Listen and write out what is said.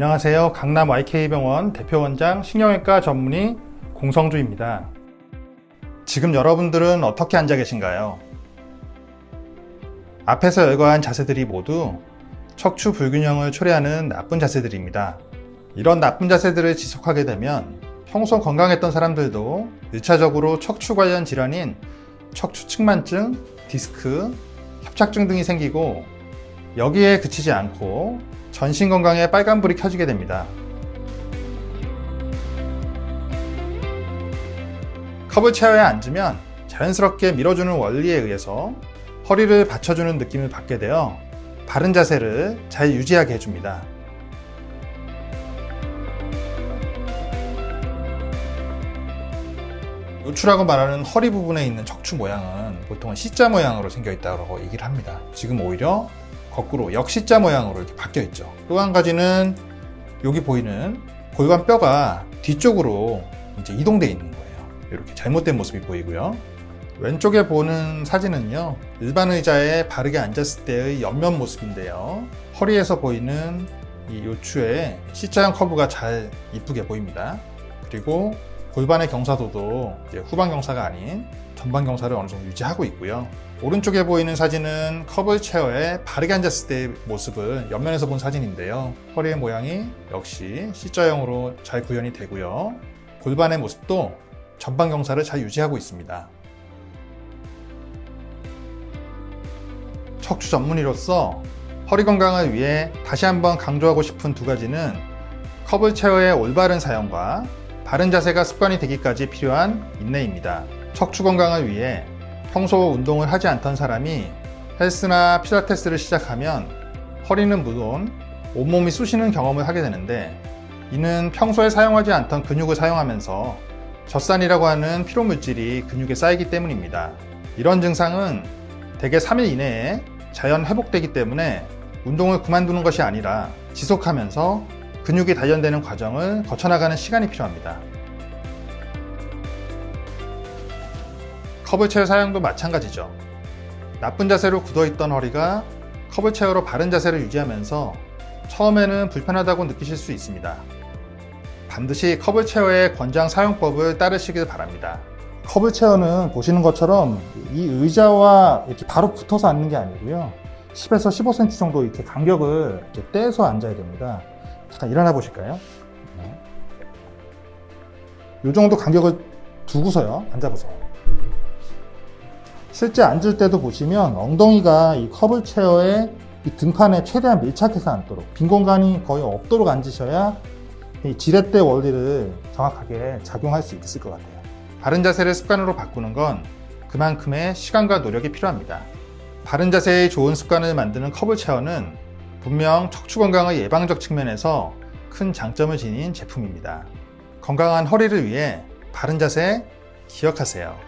안녕하세요. 강남 YK병원 대표원장 신경외과 전문의 공성주입니다. 지금 여러분들은 어떻게 앉아 계신가요? 앞에서 열거한 자세들이 모두 척추 불균형을 초래하는 나쁜 자세들입니다. 이런 나쁜 자세들을 지속하게 되면 평소 건강했던 사람들도 1차적으로 척추 관련 질환인 척추 측만증, 디스크, 협착증 등이 생기고 여기에 그치지 않고 전신 건강에 빨간불이 켜지게 됩니다. 컵을 체어에 앉으면 자연스럽게 밀어주는 원리에 의해서 허리를 받쳐주는 느낌을 받게 되어 바른 자세를 잘 유지하게 해줍니다. 요추라고 말하는 허리 부분에 있는 척추 모양은 보통은 C자 모양으로 생겨 있다고 얘기를 합니다. 지금 오히려 거꾸로 역C자 모양으로 이렇게 바뀌어 있죠. 또 한 가지는 여기 보이는 골반 뼈가 뒤쪽으로 이제 이동되어 있는 거예요. 이렇게 잘못된 모습이 보이고요. 왼쪽에 보는 사진은요, 일반 의자에 바르게 앉았을 때의 옆면 모습인데요. 허리에서 보이는 이 요추에 C자형 커브가 잘 이쁘게 보입니다. 그리고 골반의 경사도도 이제 후방 경사가 아닌 전방 경사를 어느 정도 유지하고 있고요. 오른쪽에 보이는 사진은 커블 체어에 바르게 앉았을 때의 모습을 옆면에서 본 사진인데요. 허리의 모양이 역시 C자형으로 잘 구현이 되고요. 골반의 모습도 전방 경사를 잘 유지하고 있습니다. 척추 전문의로서 허리 건강을 위해 다시 한번 강조하고 싶은 두 가지는 커블 체어의 올바른 사용과 바른 자세가 습관이 되기까지 필요한 인내입니다. 척추 건강을 위해 평소 운동을 하지 않던 사람이 헬스나 필라테스를 시작하면 허리는 물론 온몸이 쑤시는 경험을 하게 되는데 이는 평소에 사용하지 않던 근육을 사용하면서 젖산이라고 하는 피로물질이 근육에 쌓이기 때문입니다. 이런 증상은 대개 3일 이내에 자연 회복되기 때문에 운동을 그만두는 것이 아니라 지속하면서 근육이 단련되는 과정을 거쳐나가는 시간이 필요합니다. 커브체어 사용도 마찬가지죠. 나쁜 자세로 굳어있던 허리가 커브체어로 바른 자세를 유지하면서 처음에는 불편하다고 느끼실 수 있습니다. 반드시 커브체어의 권장 사용법을 따르시길 바랍니다. 커브체어는 보시는 것처럼 이 의자와 이렇게 바로 붙어서 앉는 게 아니고요. 10에서 15cm 정도 이렇게 간격을 이렇게 떼서 앉아야 됩니다. 잠깐 일어나 보실까요? 네. 이 정도 간격을 두고서요. 앉아보세요. 실제 앉을 때도 보시면 엉덩이가 이 커블 체어의 이 등판에 최대한 밀착해서 앉도록 빈 공간이 거의 없도록 앉으셔야 이 지렛대 원리를 정확하게 작용할 수 있을 것 같아요. 바른 자세를 습관으로 바꾸는 건 그만큼의 시간과 노력이 필요합니다. 바른 자세의 좋은 습관을 만드는 커블 체어는 분명 척추 건강의 예방적 측면에서 큰 장점을 지닌 제품입니다. 건강한 허리를 위해 바른 자세 기억하세요.